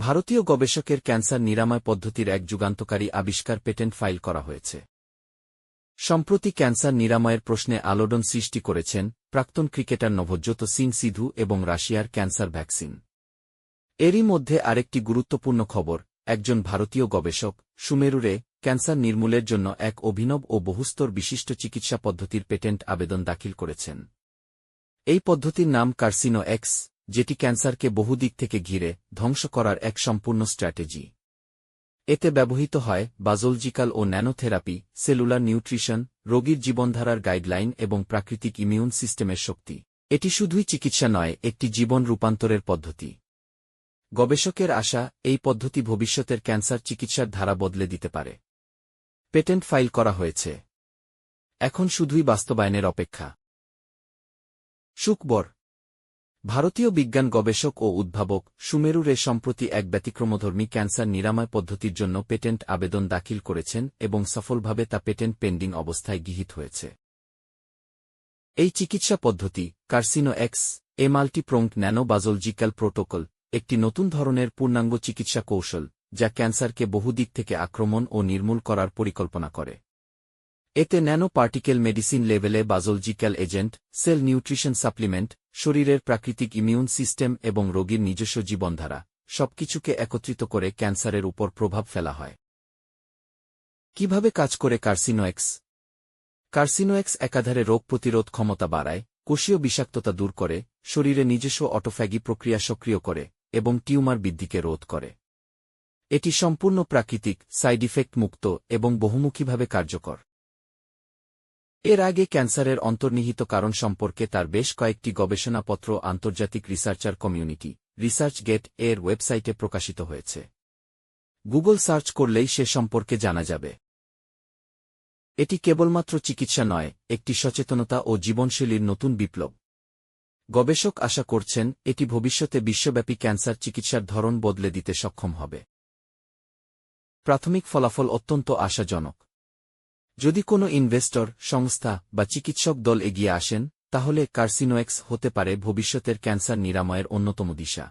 ভারতীয় গবেষকের ক্যান্সার নিরাময় পদ্ধতির এক যুগান্তকারী আবিষ্কার পেটেন্ট ফাইল করা হয়েছে। সম্প্রতি ক্যান্সার নিরাময়ের প্রশ্নে আলোড়ন সৃষ্টি করেছেন প্রাক্তন ক্রিকেটার নভজ্যোত সিং সিধু এবং রাশিয়ার ক্যান্সার ভ্যাকসিন। এরই মধ্যে আরেকটি গুরুত্বপূর্ণ খবর, একজন ভারতীয় গবেষক, সুমেরুরে, ক্যান্সার নির্মূলের জন্য এক অভিনব ও বহুস্তর বিশিষ্ট চিকিৎসা পদ্ধতির পেটেন্ট আবেদন দাখিল করেছেন। এই পদ্ধতির নাম কার্সিনো এক্স যেটি ক্যান্সারকে বহুদিক থেকে ঘিরে ধ্বংস করার এক সম্পূর্ণ স্ট্র্যাটেজি। এতে ব্যবহৃত হয় বাজোলজিক্যাল ও ন্যানোথেরাপি, সেলুলার নিউট্রিশন, রোগীর জীবনধারার গাইডলাইন এবং প্রাকৃতিক ইমিউন সিস্টেমের শক্তি। এটি শুধুই চিকিৎসা নয়, একটি জীবন রূপান্তরের পদ্ধতি। গবেষকের আশা, এই পদ্ধতি ভবিষ্যতের ক্যান্সার চিকিৎসার ধারা বদলে দিতে পারে। পেটেন্ট ফাইল করা হয়েছে। এখন শুধুই বাস্তবায়নের অপেক্ষা। শুকবর ভারতীয় বিজ্ঞান গবেষক ও উদ্ভাবক সুমেরুরে সম্প্রতি এক ব্যতিক্রমধর্মী ক্যান্সার নিরাময় পদ্ধতির জন্য পেটেন্ট আবেদন দাখিল করেছেন এবং সফলভাবে তা পেটেন্ট পেন্ডিং অবস্থায় গৃহীত হয়েছে। এই চিকিৎসা পদ্ধতি, কার্সিনো এক্স, এ মাল্টিপ্রোঙ্ক ন্যানোবাজোলজিক্যাল প্রোটোকল, একটি নতুন ধরনের পূর্ণাঙ্গ চিকিৎসা কৌশল, যা ক্যান্সারকে বহুদিক থেকে আক্রমণ ও নির্মূল করার পরিকল্পনা করে। এতে ন্যানো পার্টিকেল মেডিসিন লেভেলে biological agent, cell nutrition supplement শরীরের প্রাকৃতিক ইমিউন সিস্টেম এবং রোগীর নিজস্ব জীবনধারা, সবকিছুকে একত্রিত করে ক্যান্সারের উপর প্রভাব ফেলা হয়। কীভাবে কাজ করে কার্সিনোয়েক্স কার্সিনোয়েক্স একাধারে রোগ প্রতিরোধ ক্ষমতা বাড়ায়, কোষীয় বিষাক্ততা দূর করে, শরীরে নিজস্ব অটোফ্যাগি প্রক্রিয়া সক্রিয় করে, এবং টিউমার বৃদ্ধিকে রোধ করে। এটি সম্পূর্ণ প্রাকৃতিক, সাইড ইফেক্ট মুক্ত এবং বহুমুখীভাবে কার্যকর। এর আগে ক্যান্সারের অন্তর্নিহিত কারণ সম্পর্কে তার বেশ কয়েকটি গবেষণাপত্র আন্তর্জাতিক রিসার্চার কমিউনিটি, রিসার্চ গেটের ওয়েবসাইটে প্রকাশিত হয়েছে। গুগল সার্চ করলেই সে সম্পর্কে জানা যাবে। এটি কেবলমাত্র চিকিৎসা নয়, একটি সচেতনতা ও জীবনশৈলীর নতুন বিপ্লব। গবেষক আশা করছেন, এটি ভবিষ্যতে বিশ্বব্যাপী ক্যান্সার চিকিৎসার ধরন বদলে দিতে সক্ষম হবে। প্রাথমিক ফলাফল অত্যন্ত আশাজনক। যদি কোনো ইনভেস্টর, সংস্থা বা চিকিৎসক দল এগিয়ে আসেন, তাহলে কার্সিনোয়েক্স হতে পারে ভবিষ্যতের ক্যান্সার নিরাময়ের অন্যতম দিশা।